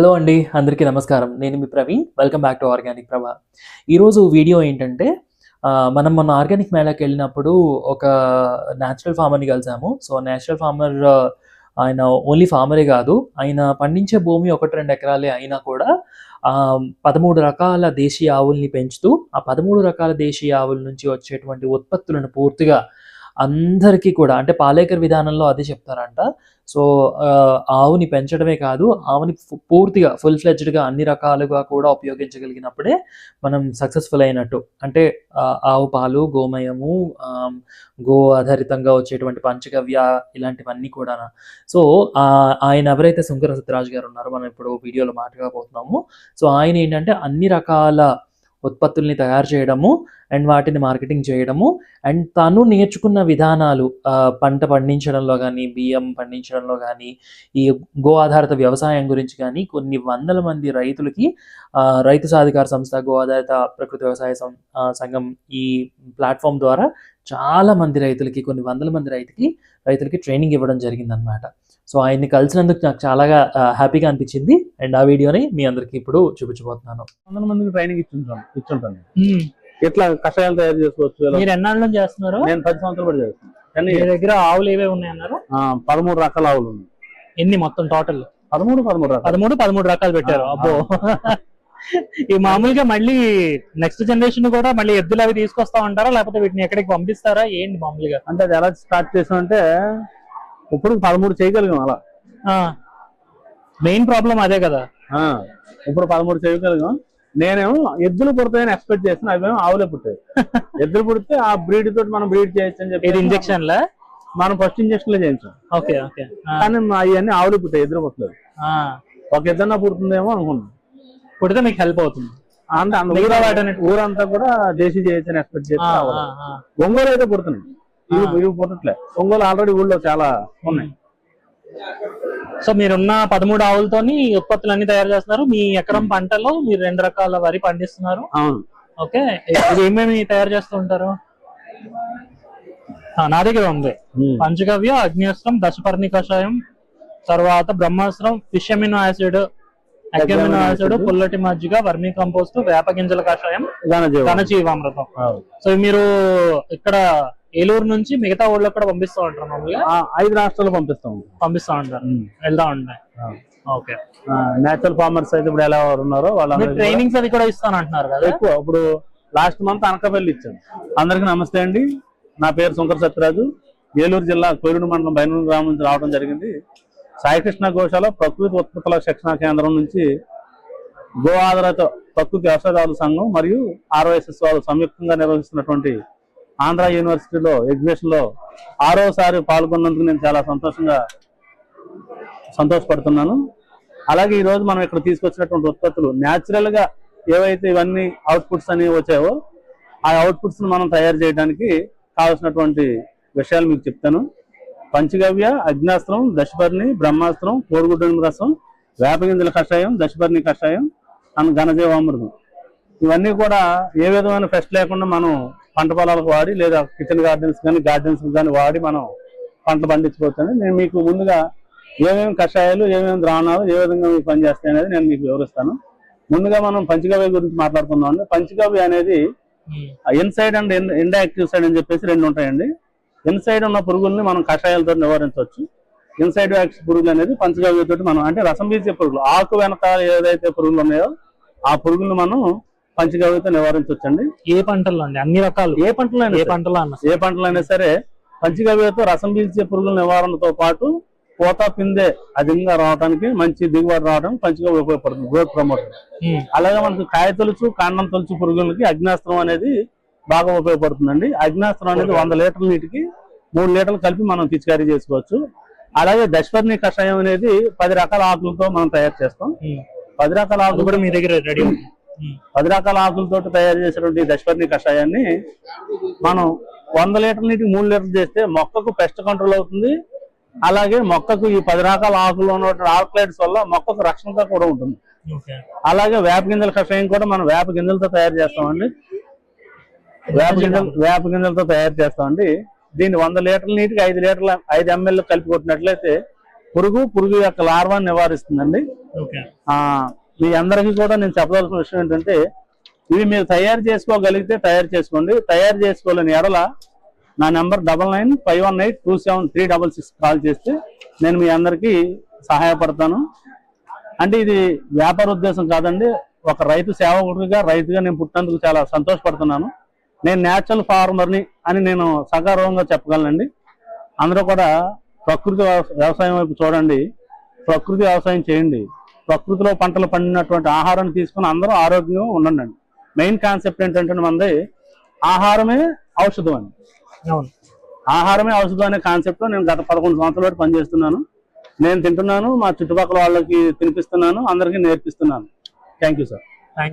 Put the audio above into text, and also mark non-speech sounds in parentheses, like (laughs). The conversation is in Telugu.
హలో అండి అందరికీ నమస్కారం. నేను మీ Praveen welcome back to organic Prabha. ఈరోజు వీడియో ఏంటంటే మనం మొన్న ఆర్గానిక్ మేళాకి వెళ్ళినప్పుడు ఒక న్యాచురల్ ఫార్మర్ని కలిసాము. సో న్యాచురల్ ఫార్మర్ ఆయన ఓన్లీ ఫార్మరే కాదు ఆయన పండించే భూమి ఒకటి రెండు ఎకరాలే అయినా కూడా పదమూడు రకాల దేశీయ ఆవుల్ని పెంచుతూ ఆ పదమూడు రకాల దేశీయ ఆవుల నుంచి వచ్చేటువంటి ఉత్పత్తులను పూర్తిగా అందరికీ కూడా అంటే పాలేకర్ విధానంలో అదే చెప్తారంట. సో ఆవుని పెంచడమే కాదు ఆవుని పూర్తిగా ఫుల్ ఫ్లెడ్జ్డ్గా అన్ని రకాలుగా కూడా ఉపయోగించగలిగినప్పుడే మనం సక్సెస్ఫుల్ అయినట్టు. అంటే ఆవు పాలు గోమయము గో ఆధారితంగా వచ్చేటువంటి పంచగవ్య ఇలాంటివన్నీ కూడా సో ఆయన ఎవరైతే శంకర సత్యరాజు గారు ఉన్నారో మనం ఇప్పుడు వీడియోలో మాట్లాడబోతున్నాము. సో ఆయన ఏంటంటే అన్ని రకాల ఉత్పత్తుల్ని తయారు చేయడము అండ్ వాటిని మార్కెటింగ్ చేయడము. అండ్ తను నేర్చుకున్న విధానాలు పంట పండించడంలో కానీ బియ్యం పండించడంలో కానీ ఈ గో ఆధారిత వ్యవసాయం గురించి కానీ కొన్ని వందల మంది రైతులకి రైతు సాధికార సంస్థ గో ఆధారిత ప్రకృతి వ్యవసాయ సంఘం ఈ ప్లాట్ఫామ్ ద్వారా చాలా మంది రైతులకి కొన్ని వందల మంది రైతుకి రైతులకి ట్రైనింగ్ ఇవ్వడం జరిగిందనమాట సో ఆయన్ని కలిసినందుకు నాకు చాలా హ్యాపీగా అనిపించింది. అండ్ ఆ వీడియోని మీ అందరికీ ఇప్పుడు చూపించబోతున్నాను. వందల మందికి ట్రైనింగ్ ఇచ్చుంటాను. ఇచ్చుంటాను ఎట్లా కషాయాలు తయారు చేసుకోవచ్చు? మీరు ఎన్నాళ్ళ చేస్తున్నారు? నేను పది సంవత్సరాలు పడి చేస్తాను కానీ మీ దగ్గర ఆవులు ఏవే ఉన్నాయి అన్నారు ఆ, పదమూడు రకాల ఆవులు ఉన్నాయి. ఎన్ని మొత్తం టోటల్ పదమూడు పదమూడు రకాలు. పదమూడు పదమూడు రకాలు పెట్టారు. అబ్బో. ఈ మామూలుగా మళ్ళీ నెక్స్ట్ జనరేషన్ కూడా మళ్ళీ ఎద్దులు అవి తీసుకొస్తా ఉంటారా? లేకపోతే వీటిని ఎక్కడికి పంపిస్తారా? ఏంటి మామూలుగా? అంటే అది ఎలా స్టార్ట్ చేసామంటే ఇప్పుడు పదమూడు చేయగలిగాం అలా. మెయిన్ ప్రాబ్లం అదే కదా. ఇప్పుడు పదమూడు చేయగలిగాం. నేనేమో ఎద్దులు పుడతాయని ఎక్స్పెక్ట్ చేసిన అవేమో ఆవులే పుట్టాయి. (laughs) ఎద్దులు పుడితే ఆ బ్రీడ్ తోటి మనం బ్రీడ్ చేయొచ్చు అని చెప్పి ఇంజెక్షన్ లా? మనం ఫస్ట్ ఇంజక్షన్లో చేయించాం. Okay okay. కానీ అవన్నీ ఆవులు పుట్టాయి ఎద్దులు పుట్టలేదు. ఒక ఇద్దరు పుడుతుందేమో అనుకున్నాం. పుడితే మీకు హెల్ప్ అవుతుంది. అంత ఊరంతా కూడా దేశీ చేయొచ్చు అని ఎక్స్పెక్ట్ ఆ. ఒంగోలు అయితే పుడుతున్నాయి. ఇవి పుట్టట్లే. ఒంగోలు ఆల్రెడీ ఊళ్ళో చాలా ఉన్నాయి. సో మీరున్న పదమూడు ఆవులతోని ఉత్పత్తులు అన్ని తయారు చేస్తున్నారు. మీ ఎకరం పంటలో మీరు రెండు రకాల వరి పండిస్తున్నారు. అవును. ఓకే. ఇది ఏమేమి తయారు చేస్తూ ఉంటారు? ఆ, నా దగ్గర ఉంది. పంచగవ్య అగ్నిస్త్రం దశపర్ణి కషాయం తర్వాత బ్రహ్మాస్త్రం ఫిష్ అమినో యాసిడ్ అగ్నిమినో యాసిడ్ పుల్లటి మజ్జిగ వర్మీ కంపోస్ట్ వేప గింజల కషాయం ఘనజీవం. ఘనజీవామృతం. అవును. సో మీరు ఇక్కడ ఏలూరు నుంచి మిగతా ఊళ్ళో కూడా పంపిస్తూ ఉంటారు మామూలుగా? ఆ, ఐదు రాష్ట్రాలు పంపిస్తాం పంపిస్తూ ఉంటారు. వెళ్తా ఉంటాయి. ఓకే. నేచురల్ ఫార్మర్స్ అయితే ఇప్పుడు ఎలా ఉన్నారో కూడా ట్రైనింగ్స్ అది కూడా ఇస్తాను అంటున్నారు కదా? ఎక్కువ. ఇప్పుడు లాస్ట్ మంత్ అనకాపల్లి ఇచ్చాను అందరికి నమస్తే అండి. నా పేరు శంకర సత్యరాజు. ఏలూరు జిల్లా కోయిలూరు మండలం బైనూరు గ్రామం నుంచి రావడం జరిగింది. సాయికృష్ణ గోశాల ప్రకృతి ఉత్పత్తుల శిక్షణ కేంద్రం నుంచి గో ఆధారిత ప్రకృతి వ్యవసాయదారుల సంఘం మరియు ఆర్ఓఎస్ఎస్ వాళ్ళు సంయుక్తంగా నిర్వహిస్తున్నటువంటి ఆంధ్ర యూనివర్సిటీలో ఎగ్జిబిషన్లో ఆరోసారి పాల్గొన్నందుకు నేను చాలా సంతోషంగా సంతోషపడుతున్నాను. అలాగే ఈరోజు మనం ఇక్కడ తీసుకొచ్చినటువంటి ఉత్పత్తులు న్యాచురల్గా ఏవైతే ఇవన్నీ అవుట్పుట్స్ అనేవి వచ్చాయో ఆ అవుట్పుట్స్ మనం తయారు చేయడానికి కావాల్సినటువంటి విషయాలు మీకు చెప్తాను. పంచగవ్య అగ్నాస్త్రం దశపర్ణి బ్రహ్మాస్త్రం కోడిగుడ్డ రసం వేపగింజల కషాయం దశపర్ణి కషాయం అండ్ ఘనజీవామృతం. ఇవన్నీ కూడా ఏ విధమైన ఫెస్ట్ లేకుండా మనం పంట పొలాలకు వాడి లేదా కిచెన్ గార్డెన్స్ కానీ గార్డెన్స్ కానీ వాడి మనం పంట పండించుకోవచ్చని నేను మీకు ముందుగా ఏమేమి కషాయాలు ఏమేమి ద్రావణాలు ఏ విధంగా మీకు పనిచేస్తాయి అనేది నేను మీకు వివరిస్తాను. ముందుగా మనం పంచగవ్య గురించి మాట్లాడుకుందాం అండి. పంచగవ్య అనేది ఇన్సైడ్ అండ్ ఇండయాక్టివ్ సైడ్ అని చెప్పేసి రెండు ఉంటాయండి. ఇన్సైడ్ ఉన్న పురుగుల్ని మనం కషాయాలతో నివారించవచ్చు. ఇన్సైడ్ యాక్టివ్ పురుగులు అనేది పంచగవ్యతో మనం అంటే రసం పీల్చే పురుగులు ఆకు వెనక ఏదైతే పురుగులు ఉన్నాయో ఆ పురుగులను మనం పంచగవ్యతో నివారించవచ్చండి? ఏ పంటల్లో అండి? అన్ని రకాలు? ఏ పంటలో ఏ పంటలో అన్న ఏ పంటలైనా సరే పంచగవ్యతో రసం పీల్చే పురుగుల నివారణతో పాటు పూత పిందె అధికంగా రావడానికి మంచి దిగుబడి రావడానికి పంచగవ్య ఉపయోగపడుతుంది గ్రోత్ ప్రమోటర్ ఉమ్. అలాగే మనకు కాయ తొలుచు కాండం తొలుచు పురుగులకి అగ్నాస్త్రం అనేది బాగా ఉపయోగపడుతుందండి. అగ్నాస్త్రం అనేది వంద లీటర్ల నీటికి మూడు లీటర్లు కలిపి మనం పిచికారీ చేసుకోవచ్చు. అలాగే దశపర్ణి కషాయం అనేది పది రకాల ఆకులతో మనం తయారు చేస్తాం. పది రకాల ఆకులు కూడా మీ దగ్గర రెడీ. పది రకాల ఆకులతో తయారు చేసినటువంటి దశపర్ణి కషాయాన్ని మనం వంద లీటర్ల నీటికి మూడు లీటర్లు చేస్తే మొక్కకు పెస్ట్ కంట్రోల్ అవుతుంది. అలాగే మొక్కకు ఈ పది రకాల ఆకులు ఉన్నటువంటి ఆక్లైడ్స్ వల్ల మొక్కకు రక్షణగా కూడా ఉంటుంది. అలాగే వేప గింజల కషాయం కూడా మనం వేప గింజలతో తయారు చేస్తామండి. వేప గింజలు వేప గింజలతో తయారు చేస్తామండి. దీన్ని వంద లీటర్ల నీటికి ఐదు లీటర్ల ఐదు ఎంఎల్ కలిపి కొట్టినట్లయితే పురుగు పురుగు యొక్క లార్వాన్ని నివారిస్తుందండి. మీ అందరికీ కూడా నేను చెప్పదలసిన విషయం ఏంటంటే ఇవి మీరు తయారు చేసుకోగలిగితే తయారు చేసుకోండి. తయారు చేసుకోలేని ఎడల నా number double nine five one eight two seven three double six call చేస్తే నేను మీ అందరికీ సహాయపడతాను. అంటే ఇది వ్యాపార ఉద్దేశం కాదండి. ఒక రైతు సేవకుడిగా రైతుగా నేను పుట్టినందుకు చాలా సంతోషపడుతున్నాను. నేను న్యాచురల్ ఫార్మర్ని అని నేను సగర్వంగా చెప్పగలనండి. అందరూ కూడా ప్రకృతి వ్యవసాయం వైపు చూడండి. ప్రకృతి వ్యవసాయం చేయండి. ప్రకృతిలో పంటలు పండినటువంటి ఆహారాన్ని తీసుకుని అందరూ ఆరోగ్యంగా ఉండండి మెయిన్ కాన్సెప్ట్ ఏంటంటే మనది ఆహారమే ఔషధం అని ఆహారమే ఔషధం అనే కాన్సెప్ట్ నేను గత పదకొండు సంవత్సరాల పాటు పనిచేస్తున్నాను. నేను తింటున్నాను మా చుట్టుపక్కల వాళ్ళకి తినిపిస్తున్నాను అందరికీ నేర్పిస్తున్నాను. Thank you sir